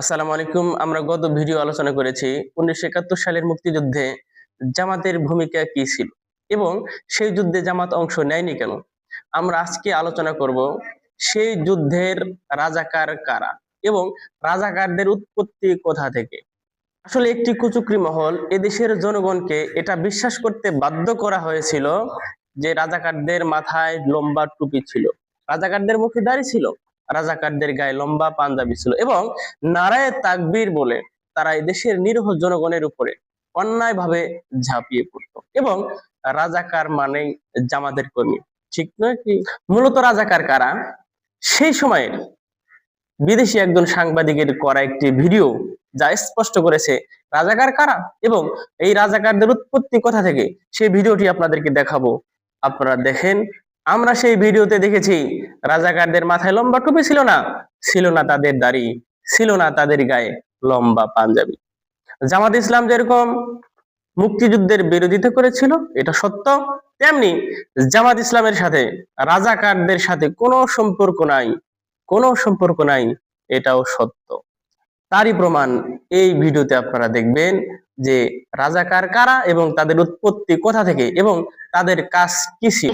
আসসালামু আলাইকুম। আমরা গত ভিডিও আলোচনা করেছি উনিশশো একাত্তর সালের মুক্তিযুদ্ধে জামাতের ভূমিকা কি ছিল এবং সেই যুদ্ধে জামাত অংশ নেয়নি কেন? আমরা আজকে আলোচনা করব সেই যুদ্ধের রাজাকার কারা এবং রাজাকারদের উৎপত্তি কোথা থেকে? আসলে একটি কুচুকরি মহল এদেশের জনগণকে এটা বিশ্বাস করতে বাধ্য করা হয়েছিল যে রাজাকারদের মাথায় লম্বা টুপি ছিল, রাজাকারদের মুখে দাড়ি ছিল। রাজাকারদের গায়ে লম্বা পাঞ্জাবি ছিল এবং নারায় তাকবীর বলে তারা দেশের নিরীহ জনগণের উপরে অন্যায়ভাবে ঝাঁপিয়ে পড়ত এবং রাজাকার মানে জামাতের কর্মী। ঠিক নয় কি? মূলত রাজাকার কারা? সেই সময়ের বিদেশি একজন সাংবাদিকের করা একটি ভিডিও যা স্পষ্ট করেছে রাজাকার কারা এবং এই রাজাকারদের উৎপত্তি কথা থেকে, সেই ভিডিওটি আপনাদেরকে দেখাবো। আপনারা দেখেন, আমরা সেই ভিডিওতে দেখেছি রাজাকারদের মাথায় লম্বা টুপি ছিল না ছিল না তাদের দাড়ি, ছিল না তাদের গায়ে লম্বা পাঞ্জাবি। জামাত ইসলাম যেরকম মুক্তিযুদ্ধের বিরোধিতা করেছিল, এটা সত্য, তেমনি জামাত ইসলামের সাথে রাজাকারদের সাথে কোনো সম্পর্ক নাই, কোনো সম্পর্ক নাই, এটাও সত্য। তারই প্রমাণ এই ভিডিওতে আপনারা দেখবেন যে রাজাকার কারা এবং তাদের উৎপত্তি কোথা থেকে এবং তাদের কাজ কি ছিল.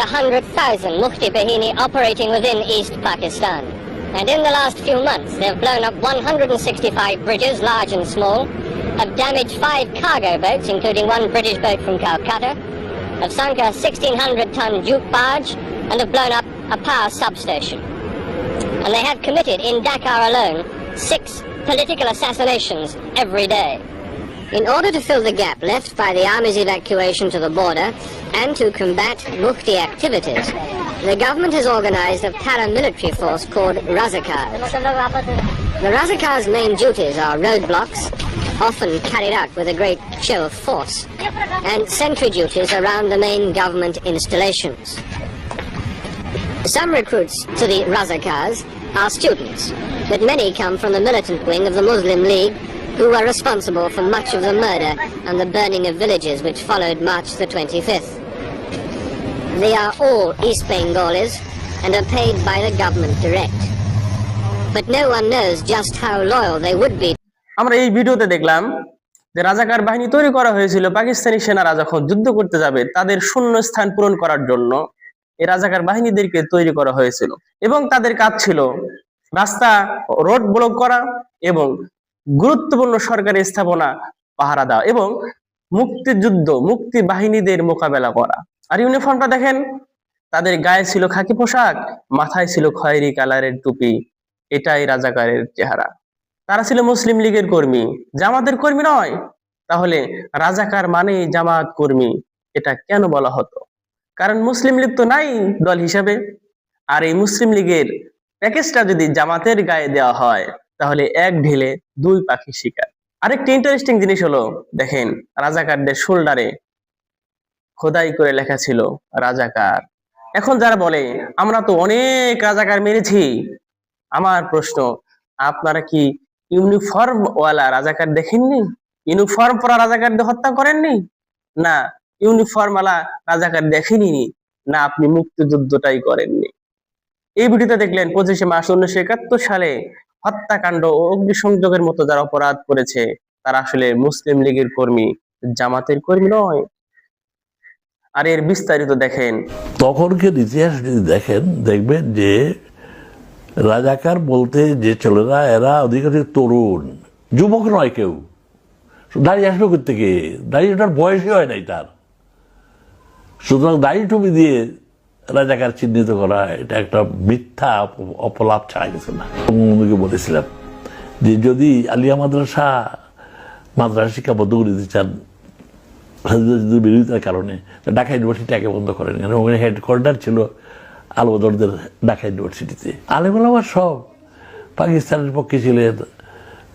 And in the last few months, they've blown up 165 bridges, large and small, have damaged five cargo boats, including one British boat from Calcutta, have sunk a 1600-ton jute barge, and have blown up a power substation. And they have committed, in Dakar alone, six political assassinations every day. In order to fill the gap left by the army's evacuation to the border and to combat Mufti activities, the government has organized a paramilitary force called Razakars. The Razakars' main duties are roadblocks, often carried out with a great show of force, and sentry duties around the main government installations. Some recruits to the Razakars are students, but many come from the militant wing of the Muslim League who were responsible for much of the murder and the burning of villages which followed March the 25th. They are all East Bengalis and are paid by the government direct. But no one knows just how loyal they would be আমরা এই ভিডিওতে দেখলাম যে রাজাকার বাহিনী তৈরি করা হয়েছিল পাকিস্তানি সেনারা যখন যুদ্ধ করতে যাবে তাদের শূন্য স্থান পূরণ করার জন্য এই রাজাকার বাহিনীদেরকে তৈরি করা হয়েছিল এবং তাদের কাজ ছিল রাস্তা, রোড ব্লক করা এবং গুরুত্বপূর্ণ সরকারি স্থাপনা পাহারা দেওয়া এবং মুক্তিযুদ্ধ, মুক্তি বাহিনীদের মোকাবেলা করা। আর ইউনিফর্মটা দেখেন, তাদের গায়ে ছিল খাকি পোশাক, মাথায় ছিল খয়েরি কালারের টুপি, এটাই রাজাকারের চেহারা। তারা ছিল মুসলিম লীগের কর্মী। জামাতের কর্মী নয়, তাহলে রাজাকার মানে জামাত কর্মী, এটা কেন বলা হতো? কারণ মুসলিম লীগ তো নাই দল হিসাবে। আর এই মুসলিম লীগের প্যাকেজটা যদি জামাতের গায়ে দেওয়া হয়, তাহলে এক ঢিলে দুই পাখি শিকার। আরেকটি ইন্টারেস্টিং জিনিস হলো, দেখেন, রাজাকারদের শোল্ডারে খোদাই করে লেখা ছিল, রাজাকার। এখন যারা বলে, আমরা তো অনেক রাজাকার মেরেছি। আমার প্রশ্ন, আপনারা কি ইউনিফর্ম ওয়ালা রাজাকার দেখেননি? ইউনিফর্ম পরা রাজাকারদের হত্যা করেননি? না ইউনিফর্ম ওয়ালা রাজাকার দেখেনি না আপনি মুক্তিযুদ্ধটাই করেননি। এই ভিডিওতে দেখলেন পঁচিশে মার্চ উনিশশো একাত্তর সালে হত্যাকাণ্ড ও অগ্নিসংযোগের মতো যারা অপরাধ করেছে, তারা আসলে মুসলিম লীগের কর্মী, জামাতের কর্মী নয়। আর এর বিস্তারিত দেখেন। তখনকার ইতিহাস যদি দেখেন, দেখবেন যে রাজাকার বলতে যে ছেলেরা, এরা অধিকাংশ তরুণ, যুবক নয় কেউ। দাঁড়িয়ে আসবে করতে থেকে দাঁড়িয়েটার বয়সই হয় নাই তার। সুতরাং দাড়ি টুপি দিয়ে রাজাকার চিহ্নিত করা, এটা একটা মিথ্যা অপ- অপলাপ ছাড়া গেছে না। বঙ্গবন্ধুকে বলেছিলাম যে যদি আলিয়া মাদ্রাসা মাদ্রাসা শিক্ষা বদ্ধ করে দিতে চান বিরোধিতার কারণে ঢাকা ইউনিভার্সিটিটাকে বন্ধ করেন। কেন ওখানে হেডকোয়ার্টার ছিল আলবদরদের ঢাকা ইউনিভার্সিটিতে আলেমালামা সব পাকিস্তানের পক্ষে ছিলেন,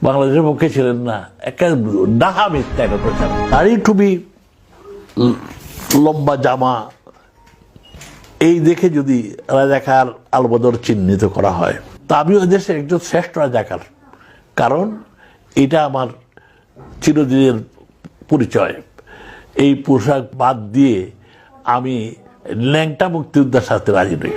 বাংলাদেশের পক্ষে ছিলেন না। একটা ডাহা মিথ্যা একটা প্রচার। দাড়ি টুপি লম্বা জামা। এই দেখে যদি রাজাকার আলবদর চিহ্নিত করা হয়। তা আমি ওই দেশে একজন শ্রেষ্ঠ রাজাকার। কারণ এটা আমার চিরদিনের পরিচয়। এই পোশাক বাদ দিয়ে আমি ল্যাংটা মুক্তিযোদ্ধার সাথে রাজি নই।